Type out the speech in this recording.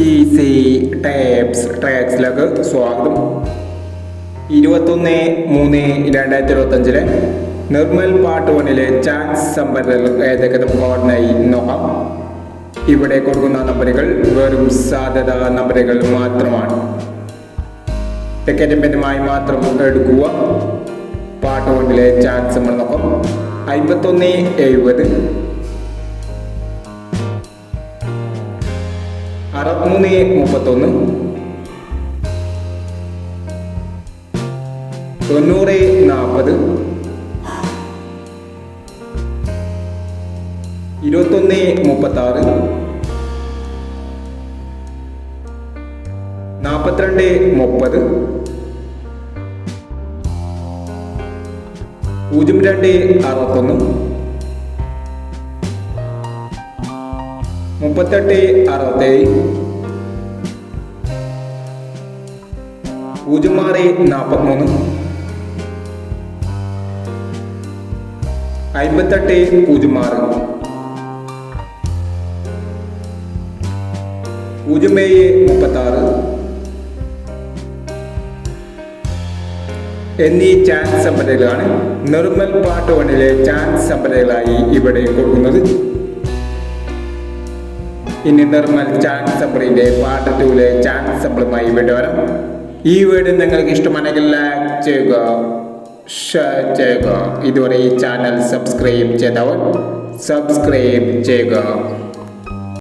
Easy tapes ട്രാക്സിലേക്ക് സ്വാഗതം. ഇരുപത്തൊന്ന് മൂന്ന് രണ്ടായിരത്തി ഇരുപത്തഞ്ചിലെ നിർമ്മൽ പാർട്ട് വണ്ണിലെ ചാൻസ് സമ്പന്നൽ ഏതൊക്കെ നമുക്ക് ഓർമ്മയായി നോക്കാം. ഇവിടെ കൊടുക്കുന്ന നമ്പറുകൾ വെറും സാധ്യത നമ്പറുകൾ മാത്രമാണ്. ടിക്കറ്റുമായി മാത്രം എടുക്കുക. പാർട്ട് വണ്ണിലെ ചാൻസ് നമ്മൾ നോക്കാം. അമ്പത്തൊന്ന് എഴുപത് അറുപത്തിമൂന്ന് മുപ്പത്തൊന്ന്. തൊണ്ണൂറ് നാൽപ്പത് ഇരുപത്തൊന്ന് മുപ്പത്താറ്. നാൽപ്പത്തിരണ്ട് മുപ്പത്. പൂജ്യം രണ്ട് അറുപത്തൊന്ന്. മുപ്പത്തെട്ട് അറുപത്തേഴ്. പൂജ്യം ആറ് നാൽപ്പത്തിമൂന്ന്. അമ്പത്തെട്ട് പൂജ്യം ആറ്. പൂജ്യം ഏഴ് മുപ്പത്തി ആറ് എന്നീ ചാൻസ് സമ്പന്നകളാണ് നിർമ്മൽ പാട്ട് വണ്ണിലെ ചാൻസ് സമ്പന്നകളായി ഇവിടെ കൊടുക്കുന്നത്. ഇനി നിർമ്മൽ ചാൻസ് സമ്പറിന്റെ പാർട്ട് ടൂലെ ചാൻസ് സമ്പളുമായി വീട് വരാം. ഈ വീഡിയോ നിങ്ങൾക്ക് ഇഷ്ടമാണെങ്കിൽ ലൈക്ക് ചെയ്യുക ഷെയർ ചെയ്യുക. ഇതുവരെ ഈ ചാനൽ സബ്സ്ക്രൈബ് ചെയ്തവർ സബ്സ്ക്രൈബ് ചെയ്യുക.